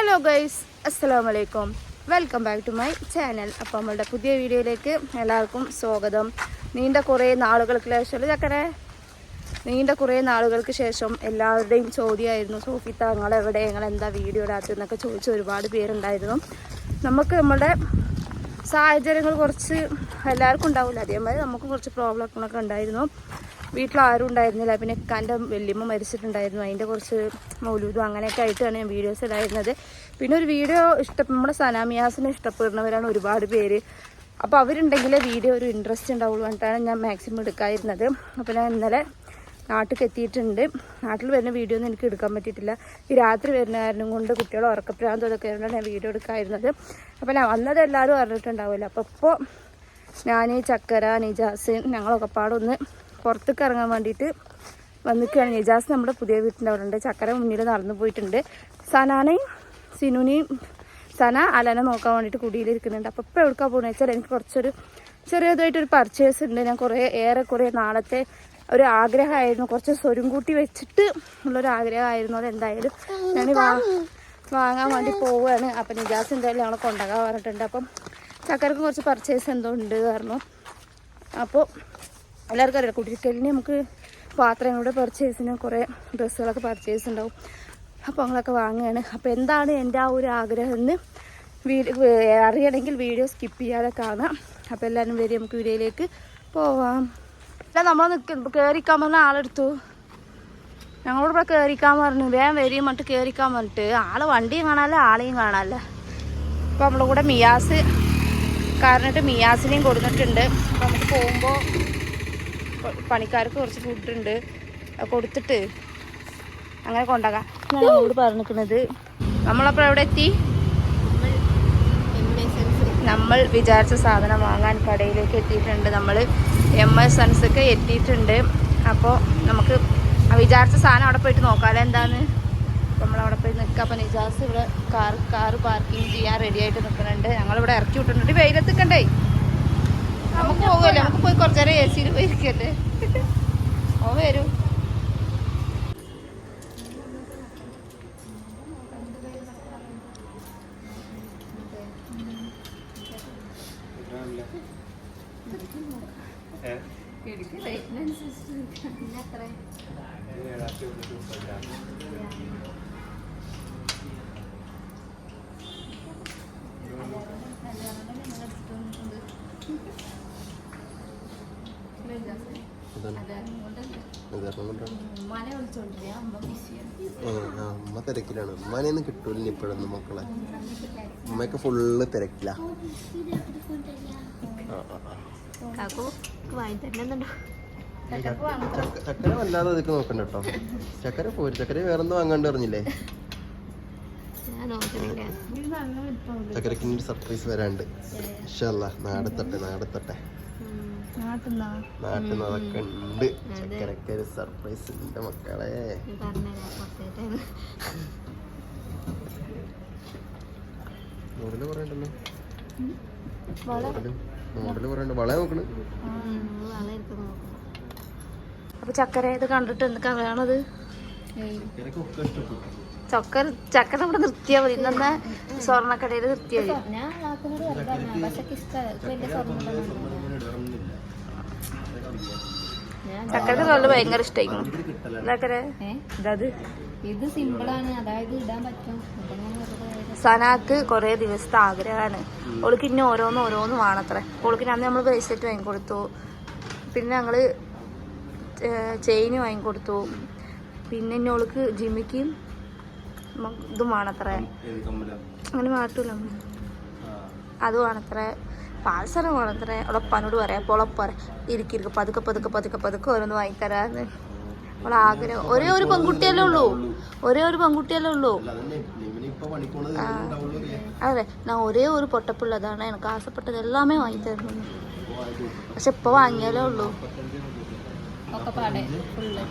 Hello guys അസ്സലാമു വലൈക്കും welcome back to my channel. അപ്പോൾ നമ്മളുടെ പുതിയ വീഡിയോയിലേക്ക് എല്ലാവർക്കും സ്വാഗതം. നീണ്ട കുറേ നാളുകൾക്ക് ശേഷം ചക്കരെ? നീണ്ട കുറേ നാളുകൾക്ക് ശേഷം എല്ലാവരുടെയും ചോദ്യമായിരുന്നു സോഫി നിങ്ങൾ എവിടെ? നിങ്ങൾ എന്താ വീഡിയോ ഇടാത്തതെന്നൊക്കെ ചോദിച്ച ഒരുപാട് പേരുണ്ടായിരുന്നു. നമുക്ക് നമ്മുടെ സാഹചര്യങ്ങൾ കുറച്ച് എല്ലാവർക്കും ഉണ്ടാവില്ല. അതേമാതിരി നമുക്ക് കുറച്ച് പ്രോബ്ലങ്ങളൊക്കെ ഉണ്ടായിരുന്നു. വീട്ടിൽ ആരും ഉണ്ടായിരുന്നില്ല. പിന്നെ ഇക്കാന്റെ വല്യമ്മ മരിച്ചിട്ടുണ്ടായിരുന്നു. അതിന്റെ കുറച്ച് മൗലൂദും അങ്ങനെയൊക്കെ ആയിട്ടാണ് ഞാൻ വീഡിയോസ് ഇടായിരുന്നത് പിന്നെ ഒരു വീഡിയോ ഇഷ്ട നമ്മുടെ സനാമിയാസിനെ ഇഷ്ടപ്പെടുന്നവരാണ് ഒരുപാട് പേര്. അപ്പോൾ അവരുണ്ടെങ്കിലേ വീഡിയോ ഒരു ഇൻട്രസ്റ്റ് ഉണ്ടാവുള്ളൂ എന്നിട്ടാണ് ഞാൻ മാക്സിമം എടുക്കാതിരുന്നത്. അപ്പോൾ ഞാൻ ഇന്നലെ നാട്ടിൽ എത്തിയിട്ടുണ്ട്. നാട്ടിൽ വരുന്ന വീഡിയോ ഒന്നും എനിക്ക് എടുക്കാൻ പറ്റിയിട്ടില്ല. ഈ രാത്രി വരുന്ന കാരണം കൊണ്ട് കുട്ടികളെ ഉറക്കപ്രാന്തം അതൊക്കെ ആയതുകൊണ്ടാണ് ഞാൻ വീഡിയോ എടുക്കാതിരുന്നത്. അപ്പോൾ ഞാൻ വന്നത് എല്ലാവരും അറിഞ്ഞിട്ടുണ്ടാവില്ല അപ്പോൾ ഇപ്പോൾ ഞാൻ ചക്കര നിജാസ് ഞങ്ങളൊക്കെ പാടൊന്ന് പുറത്തേക്ക് ഇറങ്ങാൻ വേണ്ടിയിട്ട് വന്നിക്കുകയാണ് എജാസ് നമ്മുടെ പുതിയ വീട്ടിന്റെ അവിടെ ഉണ്ട് ചക്കര മുന്നിൽ നടന്നു പോയിട്ടുണ്ട്. സനാനയും സിനുനെയും സന അലനെ നോക്കാൻ വേണ്ടിയിട്ട് കുടിയിലിരിക്കുന്നുണ്ട്. അപ്പോൾ ഇപ്പോൾ എവിടെക്കാ പോകുന്നത് വെച്ചാൽ എനിക്ക് കുറച്ചൊരു ചെറിയതായിട്ടൊരു പർച്ചേസ് ഉണ്ട്. ഞാൻ കുറേ ഏറെ കുറേ നാളത്തെ ഒരു ആഗ്രഹമായിരുന്നു. കുറച്ച് സ്വരും കൂട്ടി വെച്ചിട്ട് ഉള്ളൊരു ആഗ്രഹമായിരുന്നു. അതെന്തായാലും ഞാൻ വാ വാങ്ങാൻ വേണ്ടി പോവുകയാണ്. അപ്പം നിജാസ് എന്തായാലും ഞങ്ങളെ കൊണ്ടാകാൻ പറഞ്ഞിട്ടുണ്ട്. അപ്പം ചക്കരക്ക് കുറച്ച് പർച്ചേസ് എന്തോ ഉണ്ട് പറഞ്ഞു. അപ്പോൾ എല്ലാവർക്കും അറിയാം കുട്ടിക്കലിനെ നമുക്ക് പാത്രങ്ങളുടെ പർച്ചേസിന് കുറേ ഡ്രസ്സുകളൊക്കെ പർച്ചേസ് ഉണ്ടാവും. അപ്പോൾ ഞങ്ങളൊക്കെ വാങ്ങുകയാണ്. അപ്പോൾ എന്താണ് എന്റെ ആ ഒരു ആഗ്രഹം എന്ന് അറിയണമെങ്കിൽ വീഡിയോ സ്കിപ്പ് ചെയ്യാതെ കാണാം. അപ്പോൾ എല്ലാവരും വരും നമുക്ക് വീഡിയോയിലേക്ക് പോവാം. അല്ല നമ്മൾ നിൽക്കുന്നു കയറിക്കാൻ പറഞ്ഞ ആളെടുത്തു. ഞങ്ങളോട് ഇവിടെ കയറിക്കാൻ പറഞ്ഞു. വേഗം വരികയും പറഞ്ഞിട്ട് കയറിക്കാൻ പറഞ്ഞിട്ട്. ആളെ വണ്ടിയും കാണാല്ല ആളെയും കാണാല്ല. അപ്പോൾ നമ്മളുടെ കൂടെ മിയാസ് കാരണിട്ട് മിയാസിനെയും കൊടുത്തിട്ടുണ്ട്. അപ്പോൾ നമുക്ക് പോകുമ്പോൾ പണിക്കാർക്ക് കുറച്ച് ഫുഡ് ഉണ്ട് കൊടുത്തിട്ട് അങ്ങനെ കൊണ്ടാകാം ഞാൻ നമ്മളോട് പറഞ്ഞിരിക്കുന്നത്. നമ്മളപ്പോൾ എവിടെ എത്തി? നമ്മൾ വിചാരിച്ച സാധനം വാങ്ങാൻ കടയിലേക്ക് എത്തിയിട്ടുണ്ട്. നമ്മൾ എം എസ് സൺസൊക്കെ എത്തിയിട്ടുണ്ട്. അപ്പോൾ നമുക്ക് വിചാരിച്ച സാധനം അവിടെ പോയിട്ട് നോക്കാമല്ലോ എന്താന്ന് നമ്മൾ അവിടെ പോയി നിൽക്കുക അപ്പോൾ നിജാസ് ഇവിടെ കാർ കാർ പാർക്കിംഗ് ചെയ്യാൻ റെഡി ആയിട്ട് നിൽക്കുന്നുണ്ട്. ഞങ്ങളിവിടെ ഇറക്കി വിട്ടിട്ടുണ്ട്. വെയിലത്തിക്കണ്ടേ നമുക്ക് പോകുമല്ലോ നമുക്ക് പോയി കുറച്ച് നേരം എ സിയിൽ പോയി ഇരിക്കല്ലേ ഓ വരൂ. Thank വിളിച്ചോണ്ടിരിക്കുക അമ്മ തിരക്കിലാണ്. ഉമ്മാനെയൊന്നും കിട്ടൂല ഇപ്പോഴൊന്നും മക്കളെ. ഉമ്മയൊക്കെ ഫുള്ള് തിരക്കില്ല ചക്കര വല്ലാതെ അതൊക്കെ നോക്കണ്ട കേട്ടോ. ചക്കര പോയി ചക്കര വേറൊന്നും വാങ്ങാണ്ട് പറഞ്ഞില്ലേ? ഞാൻ നോക്കണില്ല. ചക്കരക്ക് ഇനി സർപ്രൈസ് വരാണ്ട്. ഇഷ്ടല്ല നാടത്തട്ടെ നാടത്തട്ടെ. നാട്ടിന്നാ? നാട്ടിൽ നിന്ന് ഉണ്ട്. ചക്കരക്ക് ഒരു സർപ്രൈസ് ഉണ്ട് മക്കളെ. പറഞ്ഞുതരാം കുറച്ചായിട്ടാണ് മോഡൽ കുറേ ഉണ്ടല്ലോ മോഡൽ. മോഡൽ കുറേ ഉണ്ട് വള നോക്കണ്. വളരെ ഇരിക്കുന്നു നോക്കണം. അപ്പൊ ചക്കര ഇത് കണ്ടിട്ട് എന്തൊക്കെ വേണത് ചക്കരക്ക് ഒക്കെ ഇഷ്ടപ്പെട്ടു. ചക്കര ചക്ക ഇവിടെ നിർത്തിയാൽ മതി. ഇന്നെ സ്വർണക്കടയിൽ നിർത്തിയാൽ മതി. ഞാൻ കാക്കിനോട് പറഞ്ഞു പക്ഷെ ഇഷ്ടമല്ല വലിയ സ്വർണം ചക്കരക്ക് ഭയങ്കര ഇഷ്ടമായിരിക്കും ഇത് സിമ്പിളാണ്. അതായത് ഇടാൻ പറ്റും. സനാക്ക് കുറേ ദിവസത്തെ ആഗ്രഹമാണ് ഓൾക്ക് ഇനി ഓരോന്ന് ഓരോന്ന് വേണത്രേ. ഓൾക്ക് അന്ന് നമ്മൾ ബ്രേസ്ലെറ്റ് വാങ്ങിക്കൊടുത്തു. പിന്നെ ഞങ്ങൾ ചെയിന് വാങ്ങിക്കൊടുത്തു. പിന്നെ ഇനി ഓൾക്ക് ജിമ്മിക്കും ഇതും വേണത്രേ അങ്ങനെ മാറ്റൂല. അത് വേണത്രേ പാൽസരം വേണത്രേ ഉളപ്പാനോട് പറയാം അപ്പോൾ ഉളപ്പ ഇരിക്ക പതുക്കെ പതുക്കെ പതുക്കെ പതുക്കെ ഓരോന്ന് വാങ്ങിത്തരാന്ന്. അവളെ ആഗ്രഹം ഒരേ ഒരു പെൺകുട്ടിയല്ലേ ഉള്ളൂ. ഒരേ ഒരു പെൺകുട്ടിയല്ലേ ഉള്ളൂ? അതെ. ഞാൻ ഒരേ ഒരു പൊട്ടപ്പുള്ളതാണ്. എനിക്ക് ആശപ്പെട്ടത് എല്ലാമേ വാങ്ങിത്തരുന്നു. പക്ഷെ ഇപ്പൊ വാങ്ങിയാലേ ഉള്ളൂ. ഫുള്ള്.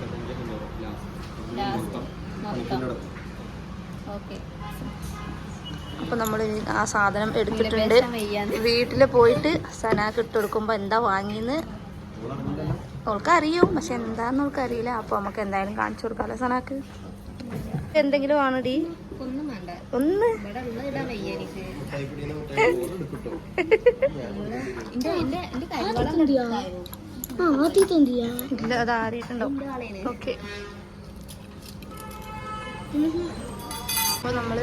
മൊത്തം. ഓക്കെ. അപ്പൊ നമ്മൾ ആ സാധനം എടുത്തിട്ടുണ്ട്. വീട്ടിൽ വീട്ടിൽ പോയിട്ട് സനാക്ക് ഇട്ട് കൊടുക്കുമ്പോ എന്താ വാങ്ങിന്ന് അവൾക്ക് അറിയും പക്ഷെ എന്താന്ന് അവൾക്ക് അറിയില്ല അപ്പൊ നമുക്ക് എന്തായാലും കാണിച്ചു കൊടുക്കാമല്ലോ സനാക്ക്. എന്തെങ്കിലും ആണടി ഒന്നും ഇല്ല അത് ആറിയിട്ടുണ്ടാവും ഓക്കെ. അപ്പോൾ നമ്മൾ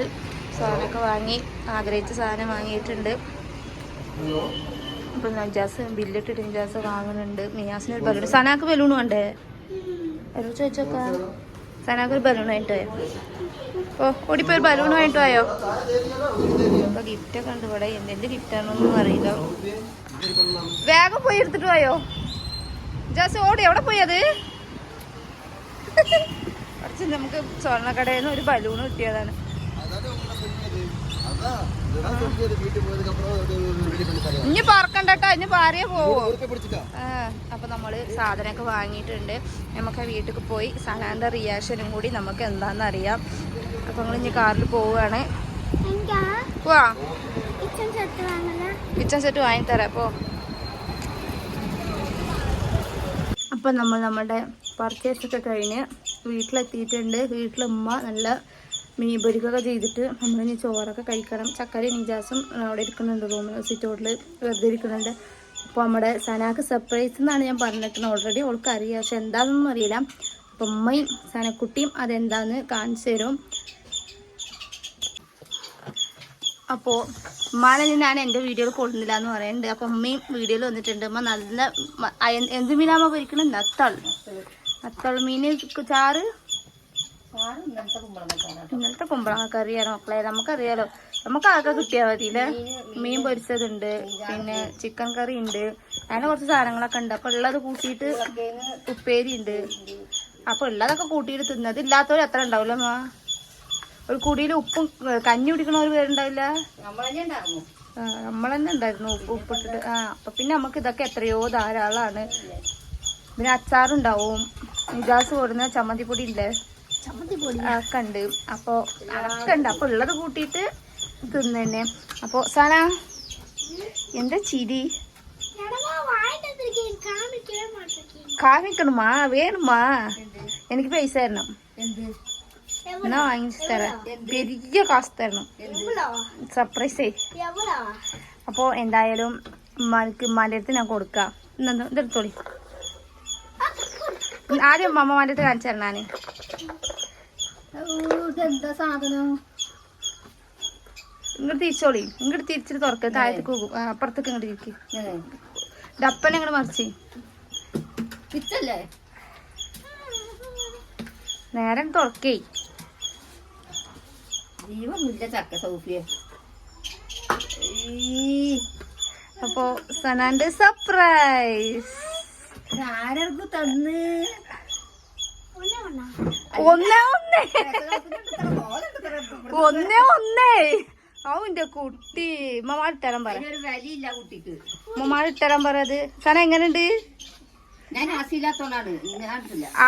സാധനമൊക്കെ വാങ്ങി ആഗ്രഹിച്ച സാധനം വാങ്ങിയിട്ടുണ്ട്. അപ്പോൾ നജാസ് ബില്ലിട്ടിട്ട് നജാസ് വാങ്ങുന്നുണ്ട്. മിയാസിന് ഒരു ബലൂൺ സനാക്ക് ബലൂൺ വേണ്ടേ? എന്ന് ചോദിച്ചോക്കാ സനാക്ക് ഒരു ബലൂൺ വാങ്ങിട്ട് ഓ ഓടിപ്പോ ഒരു ബലൂൺ ആയിട്ട് ആയോ അപ്പൊ ഗിഫ്റ്റൊക്കെ ഉണ്ട് ഇവിടെ. എന്തിന്റെ ഗിഫ്റ്റാണെന്നൊന്നും അറിയില്ല. വേഗം പോയി എടുത്തിട്ട് പോയോ? ജാസ് ഓടി എവിടെ പോയി അത്? കുറച്ച് നമുക്ക് സ്വർണക്കടയിൽ നിന്ന് ഒരു ബലൂൺ കിട്ടിയതാണ് അതാണ് ഉമ്മ സെറ്റിയത്. അതാ, ഇതാ സെറ്റിയത്. വീട്ടിൽ പോയതിനപ്പുറം അത് വീട്ടിൽ കൊണ്ടുതരാം. ഇനി പറക്കണ്ടട്ടോ ഇനി ഭാര്യ പോവോ. അപ്പൊ നമ്മൾ സാധനമൊക്കെ വാങ്ങിയിട്ടുണ്ട്. നമുക്ക് ആ വീട്ടിൽ പോയി സനാന്റെ റിയാക്ഷനും കൂടി നമുക്ക് എന്താന്ന് അറിയാം. അപ്പൊ നമ്മൾ ഇനി കാറിൽ പോവുകയാണ്. പോവാ. കിച്ചൺ സെറ്റ് വാങ്ങിത്തരാം അപ്പോ അപ്പൊ നമ്മൾ നമ്മുടെ പർച്ചേസ് ഒക്കെ കഴിഞ്ഞ് വീട്ടിലെത്തിയിട്ടുണ്ട്. വീട്ടിലുമ്മ നല്ല മീൻ പൊരിക്കൊക്കെ ചെയ്തിട്ട് നമ്മളിനി ചോറൊക്കെ കഴിക്കണം. ചക്കരി നിജാസും അവിടെ ഇരിക്കുന്നുണ്ട് റൂമിൽ സിറ്റൗട്ടിൽ വെറുതെ ഇരിക്കുന്നുണ്ട്. അപ്പോൾ നമ്മുടെ സനാക്ക് സർപ്രൈസ് എന്നാണ് ഞാൻ പറഞ്ഞിരിക്കുന്നത്. ഓൾറെഡി ഓൾക്ക് അറിയാം. പക്ഷെ എന്താണെന്നൊന്നും അറിയില്ല. അപ്പം അമ്മയും സനക്കുട്ടിയും അതെന്താന്ന് കാണിച്ചു തരും. അപ്പോൾ ഉമ്മാനെ ഞാൻ എന്റെ വീഡിയോയിൽ കൊള്ളുന്നില്ല എന്ന് പറയുന്നുണ്ട്. അപ്പോൾ അമ്മയും വീഡിയോയിൽ വന്നിട്ടുണ്ട്. ഉമ്മ നല്ല എന്ത് മീനാമ്മ മീനാകുമ്പോൾ പൊരിക്കണം നത്തൾ. നത്തൾ മീൻ ചാറ്. ഇന്നലത്തെ കുമ്പളങ്ങ കറിയാണ് മക്കളെ? നമുക്കറിയാലോ. നമുക്ക് ആകെ കിട്ടിയാൽ മതിയില്ലേ മീൻ പൊരിച്ചതുണ്ട്. പിന്നെ ചിക്കൻ കറി ഉണ്ട്. അങ്ങനെ കുറച്ച് സാധനങ്ങളൊക്കെ ഉണ്ട്. അപ്പൊ ഉള്ളത് കൂട്ടിയിട്ട് ഉപ്പേരി ഉണ്ട്. അപ്പൊ ഉള്ളതൊക്കെ കൂട്ടിയിട്ട് തിന്നത്. ഇല്ലാത്തവർ എത്ര ഉണ്ടാവില്ല ഒരു കുടിയിൽ ഉപ്പും കഞ്ഞി കുടിക്കണവർ പേരുണ്ടാവില്ല? നമ്മളെന്നെ നമ്മൾ തന്നെ ഉണ്ടായിരുന്നു ഉപ്പ് ഉപ്പിട്ടിട്ട് ആ അപ്പൊ പിന്നെ നമുക്ക് ഇതൊക്കെ എത്രയോ ധാരാളമാണ് പിന്നെ അച്ചാറുണ്ടാവും. നിജാസ് കൊടുന്ന ചമ്മന്തിപ്പൊടി ഇല്ലേ? ഒക്കെ ഉണ്ട് അപ്പൊ കണ്ട് അപ്പൊ ഉള്ളത് കൂട്ടിയിട്ട് തിന്നെ അപ്പൊ സാന എന്താ ചിരി? കാണിക്കണമാ വേണമാ എനിക്ക് പൈസ തരണം. എന്നാ വാങ്ങിച്ചു തരാം. പെരിയ കാശ് തരണം. സർപ്രൈസേ അപ്പൊ എന്തായാലും ഉമ്മാർക്ക് ഉമ്മാന്റെ അടുത്ത് ഞാൻ കൊടുക്കാം. ഇന്നെന്താ ഇതെടുത്തോളി. ആദ്യം അമ്മമാരുടെ അടുത്ത് കാണിച്ചു തരണം എന്താ സാധനം? ഇങ്ങോട്ട് തിരിച്ചോളി. ഇങ്ങോട്ട് തിരിച്ചിട്ട് തുറക്ക. താഴത്തേക്ക് പോകും. അപ്പുറത്തൊക്കെ ഇങ്ങോട്ട് ഇരിക്കും. ഡപ്പൻ ഇങ്ങോട്ട് മറിച്ച്. തിരിച്ചല്ലേ നേരം തുറക്കേ. ജീവൊന്നുമില്ല ചക്ക സൗഫിയെ. അപ്പോ സനാന്റെ സർപ്രൈസ് ആരർക്ക് തന്ന്? ഒന്നേ ഒന്നേ. ഒന്നേ ഒന്നേ. അവന്റെ കുട്ടി. മമ്മ ഇട്ടരാൻ പറ. ഇട്ടരാൻ പറയത് സന എങ്ങനെയുണ്ട്?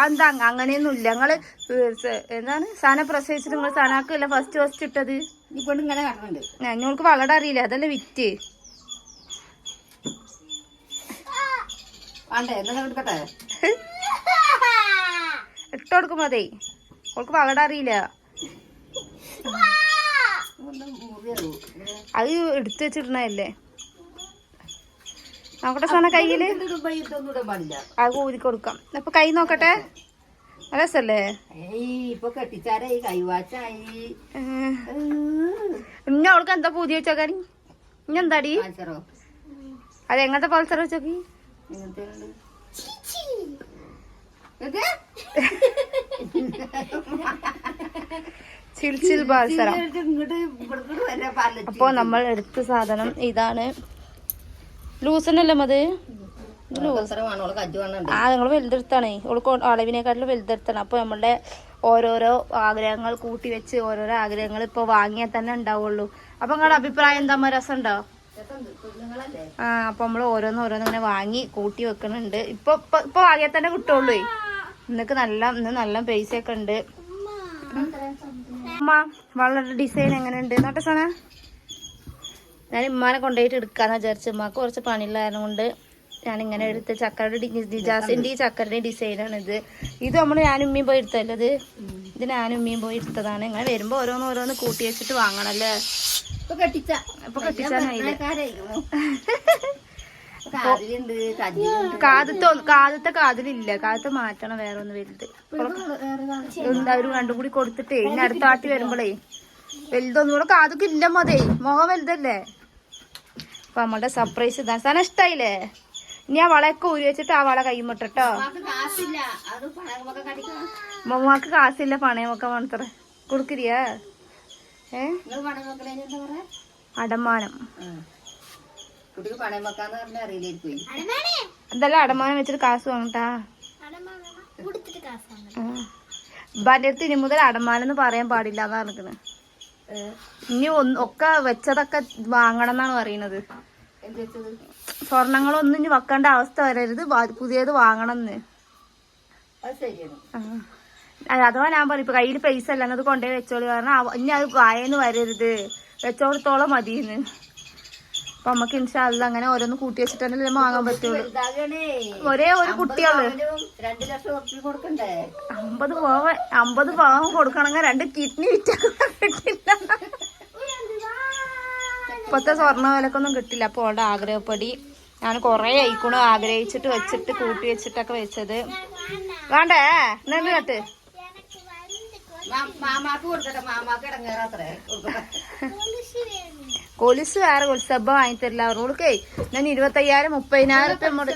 എന്താ അങ്ങ- അങ്ങനെയൊന്നും ഇല്ല. ഞങ്ങൾ എന്താണ്? സാന പ്രസവിച്ചിട്ട് നിങ്ങൾ സനാക്കല്ല ഫസ്റ്റ് ഫസ്റ്റ് ഇട്ടത്. ഞങ്ങൾക്ക് വളരെ അറിയില്ല. അതല്ലേ വിറ്റ്. വേണ്ടേ? എന്നാ എടുക്കട്ടെ? ഇട്ട് കൊടുക്കും അതെ. അവൾക്ക് പകട അറിയില്ല. അത് എടുത്തു വെച്ചിട്ടുണ്ടല്ലേ നോക്കട്ടെ സാറിന് കയ്യിൽ. അത് ഊതി കൊടുക്കാം. അപ്പൊ കൈ നോക്കട്ടെ. രസല്ലേ? ഏയ് ഇപ്പൊ കെട്ടിച്ചാരായി കൈവാച്ചായി ഇനി അവൾക്ക് എന്താ പൂതി വെച്ചോക്കാരി ഇനി എന്താടി? കാൽച്ചറോ അത് എങ്ങനത്തെ പൾസർ വെച്ചോക്കി ഇങ്ങനത്തെ ഉണ്ട്. ഇത്? ചിൽ ചിൽ പൾസറ ഇങ്ങോട്ട് ഇങ്ങോട്ട് ഇവിടേക്ക് വരാൻ പാൽസര അപ്പോ നമ്മൾ എടുത്ത സാധനം ഇതാണ്. ലൂസനല്ലേ മത്? ആ നിങ്ങൾ വലുതെടുത്താണേ. ഓൾക്ക് അളവിനെക്കാട്ടിലും വലുതെടുത്താണ്. അപ്പോൾ നമ്മളുടെ ഓരോരോ ആഗ്രഹങ്ങൾ കൂട്ടി വെച്ച് ഓരോരോ ആഗ്രഹങ്ങൾ ഇപ്പോൾ വാങ്ങിയാൽ തന്നെ ഉണ്ടാവുള്ളൂ. അപ്പം നിങ്ങളുടെ അഭിപ്രായം എന്താ? രസം ഉണ്ടോ? ആ അപ്പം നമ്മൾ ഓരോന്ന് ഓരോന്ന് ഇങ്ങനെ വാങ്ങി കൂട്ടി വെക്കുന്നുണ്ട്. ഇപ്പൊ ഇപ്പൊ ഇപ്പൊ വാങ്ങിയാൽ തന്നെ കിട്ടുള്ളൂ. ഇന്നൊക്കെ നല്ല ഇന്ന് നല്ല പൈസ ഒക്കെ ഉണ്ട് അമ്മ വളരെ ഡിസൈൻ എങ്ങനെയുണ്ട്? നോട്ടെ സന ഞാൻ ഉമ്മാനെ കൊണ്ടുപോയിട്ട് എടുക്കാന്ന് വിചാരിച്ചു ഉമ്മാക്ക് കുറച്ച് പണിയില്ലായിരുന്നു കൊണ്ട് ഞാൻ ഇങ്ങനെ എടുത്ത് ചക്കരയുടെ ഡിജാസിന്റെ ഈ ചക്കരയുടെ ഡിസൈനാണ് ഇത് ഇത് നമ്മൾ ഞാൻ ഉമ്മയും പോയി എടുത്തല്ലോ ഇത്? ഇത് ഞാൻ ഉമ്മയും പോയി എടുത്തതാണ്. ഇങ്ങനെ വരുമ്പോ ഓരോന്ന് ഓരോന്ന് കൂട്ടി വെച്ചിട്ട് വാങ്ങണല്ലേ ഇപ്പൊ കെട്ടിച്ച. ഇപ്പൊ കെട്ടിച്ചാനായില്ലേ? കാതത്തെ കാതത്തെ കാതിലില്ല. കാതത്തെ മാറ്റണം വേറെ ഒന്ന് വലുത് അവർ രണ്ടും കൂടി കൊടുത്തിട്ടേ ഇനി അടുത്ത ആട്ടി വരുമ്പോഴേ വലുതൊന്നും കൂടെ കാതൊക്കെ ഇല്ല മതേ. മുഖം വലുതല്ലേ? അപ്പൊ നമ്മളുടെ സർപ്രൈസ് ഇതാണ്. സാധനം ഇഷ്ടായില്ലേ? ഇനി ആ വളയൊക്കെ ഊരി വെച്ചിട്ട് ആ വള കൈമിട്ടോ മമ്മക്ക് കാശില്ല. പണയമൊക്കെ മാത്രം. കൊടുക്കിരിയാ? ഏ? അടമാനം. കുട്ടിക്ക് പണയം വെക്കാന്ന് പറഞ്ഞാൽ അറിയില്ലായിരിക്കും എന്തെല്ലാം അടമാനം വെച്ചിട്ട് കാശ് വാങ്ങട്ടാ. അടുത്ത് ഇനി മുതൽ അടമാനം എന്ന് പറയാൻ പാടില്ല എന്നാ പറഞ്ഞത് ഇനി ഒന്ന് ഒക്കെ വെച്ചതൊക്കെ വാങ്ങണം എന്നാണ് പറയുന്നത്. എന്ത് വെച്ചത്? സ്വർണങ്ങളൊന്നും ഇനി വെക്കേണ്ട അവസ്ഥ വരരുത്. പുതിയത് വാങ്ങണം എന്ന്. അഥവാ ഞാൻ പറയും ഇപ്പൊ കയ്യിൽ പൈസ അല്ല എന്നത് കൊണ്ടുപോയി വെച്ചോളി കാരണം ഇനി അത് വായന്ന് വരരുത്. വെച്ചോടത്തോളം മതിയെന്ന്. അപ്പൊ നമുക്ക് ഇൻഷാല്ല അങ്ങനെ ഓരോന്ന് കൂട്ടി വെച്ചിട്ടല്ലേ വാങ്ങാൻ പറ്റുള്ളൂ. ഒരേ ഒരു കുട്ടിയാണ്. അമ്പത് പവൻ അമ്പത് പവൻ കൊടുക്കണമെങ്കിൽ രണ്ട് കിഡ്നി കിട്ടില്ല. ഇപ്പത്തെ സ്വർണ വിലക്കൊന്നും കിട്ടില്ല. അപ്പോൾ അവളുടെ ആഗ്രഹപ്പടി ഞാൻ കൊറേ ആയിക്കണു. ആഗ്രഹിച്ചിട്ട് വെച്ചിട്ട് കൂട്ടി വെച്ചിട്ടൊക്കെ വെച്ചത്. വേണ്ടേ? നിന്ന് കേട്ട്? മാമാക്ക് കൊടുക്കട്ടെ. മാമാക്ക് ഇടങ്ങേറാത്രേ. കൊലുസ് വേറെ കൊലുസ് അബ്ബ വാങ്ങിത്തരില്ല. അവരോടൊക്കെ ഞാൻ ഇരുപത്തയ്യായിരം മുപ്പതിനായിരം മുട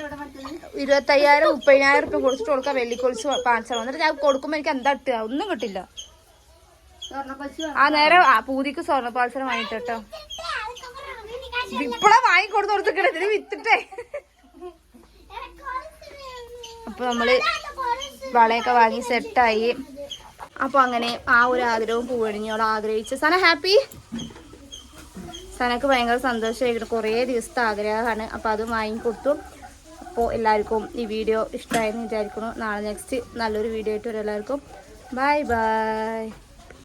ഇരുപത്തയ്യായിരം മുപ്പതിനായിരം റുപ്യ കൊടുത്തിട്ട് കൊടുക്കാം വെള്ളി കൊലുസ് പാൻസർ എന്നിട്ട് ഞാൻ കൊടുക്കുമ്പോ എനിക്ക് എന്താ കിട്ടുക? ഒന്നും കിട്ടില്ല. ആ നേരെ പൂതിക്ക് സ്വർണ പാൽസരം വാങ്ങിട്ടോ ഇപ്പളാ വാങ്ങി കൊടുത്ത് കൊടുത്തിട്ട് ഇതിന് വിത്തിട്ടേ. അപ്പൊ നമ്മൾ വളയൊക്കെ വാങ്ങി സെറ്റായി അപ്പൊ അങ്ങനെ ആ ഒരു ആഗ്രഹവും പൂവണിഞ്ഞോട് ആഗ്രഹിച്ചു സന ഹാപ്പി? സനക്ക് ഭയങ്കര സന്തോഷമായിരുന്നു. കുറേ ദിവസത്തെ ആഗ്രഹമാണ്. അപ്പോൾ അത് വാങ്ങിക്കൊടുത്തു അപ്പോൾ എല്ലാവർക്കും ഈ വീഡിയോ ഇഷ്ടമായെന്ന് വിചാരിക്കുന്നു. നാളെ നെക്സ്റ്റ് നല്ലൊരു വീഡിയോ ആയിട്ട് വരും എല്ലാവർക്കും. Bye bye